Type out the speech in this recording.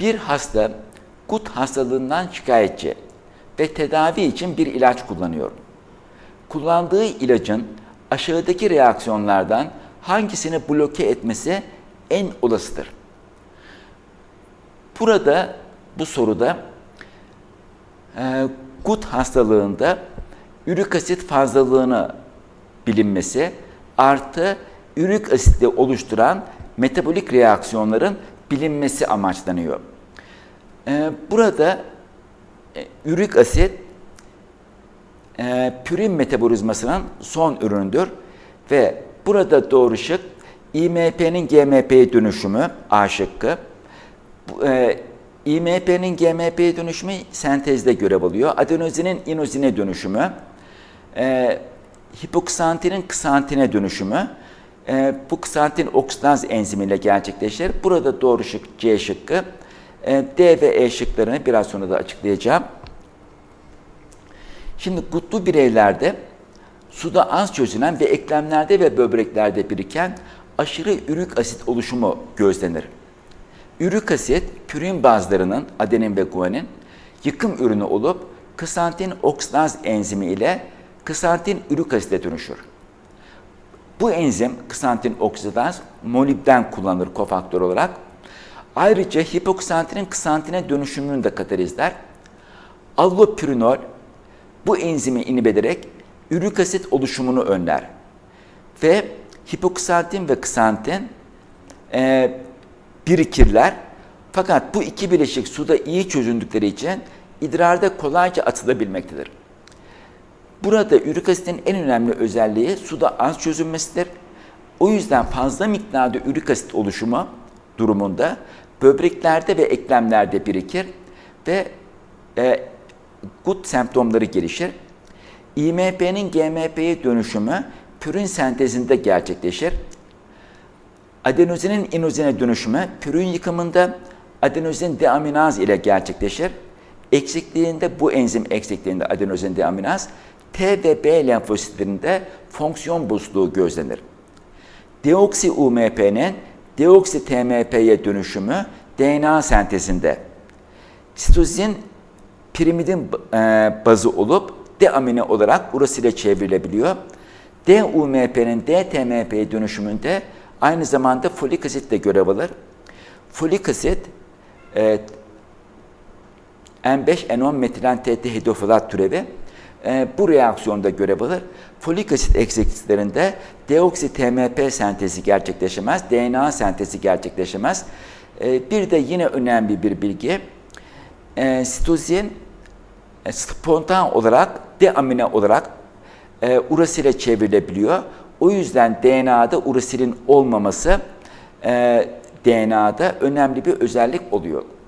Bir hasta gut hastalığından şikayetçi ve tedavi için bir ilaç kullanıyor. Kullandığı ilacın aşağıdaki reaksiyonlardan hangisini bloke etmesi en olasıdır? Burada bu soruda e, gut hastalığında ürik asit fazlalığını bilinmesi artı ürik asitle oluşturan metabolik reaksiyonların bilinmesi amaçlanıyor. E, burada e, ürik asit e, pürin metabolizmasının son ürünüdür ve burada doğru şık IMP'nin GMP'ye dönüşümü A şıkkı. E, IMP'nin GMP'ye dönüşümü sentezde görev alıyor. Adenozinin inozine dönüşümü. E, hipoksantinin kısantine dönüşümü. E, bu kısantin oksidaz enzimiyle gerçekleşir. Burada doğru şık C şıkkı. E, D ve E şıklarını biraz sonra da açıklayacağım. Şimdi gutlu bireylerde suda az çözülen ve eklemlerde ve böbreklerde biriken aşırı ürik asit oluşumu gözlenir. Ürik asit, pürin bazlarının adenin ve guanin yıkım ürünü olup kısantin oksidaz enzimi ile kısantin ürik asite dönüşür. Bu enzim kısantin oksidaz molibden kullanılır kofaktör olarak. Ayrıca hipoksantin kısantine dönüşümünü de katalizler. Allopürinol bu enzimi inhibe ederek ürik asit oluşumunu önler. Ve hipoksantin ve kısantin e, birikirler. Fakat bu iki bileşik suda iyi çözündükleri için idrarda kolayca atılabilmektedir. Burada ürik asitin en önemli özelliği suda az çözünmesidir. O yüzden fazla miktarda ürik asit oluşumu durumunda böbreklerde ve eklemlerde birikir ve e, gut semptomları gelişir. IMP'nin GMP'ye dönüşümü pürin sentezinde gerçekleşir. Adenozinin inozine dönüşümü pürin yıkımında adenozin deaminaz ile gerçekleşir. Eksikliğinde bu enzim eksikliğinde adenozin deaminaz T ve B lenfositlerinde fonksiyon bozukluğu gözlenir. Deoksi UMP'nin deoksi TMP'ye dönüşümü DNA sentezinde. Sitozin pirimidin e, bazı olup D-amine olarak urasile çevrilebiliyor. D-UMP'nin D-TMP'ye dönüşümünde aynı zamanda folik asit de görev alır. Folik asit e, N5-N10 metilen TT hidrofolat türevi e, bu reaksiyonda görev alır. Folik asit eksikliklerinde deoksi TMP sentezi gerçekleşemez, DNA sentezi gerçekleşemez. E, bir de yine önemli bir bilgi, e, sitozin e, spontan olarak deamine olarak e, urasile çevrilebiliyor. O yüzden DNA'da urasilin olmaması e, DNA'da önemli bir özellik oluyor.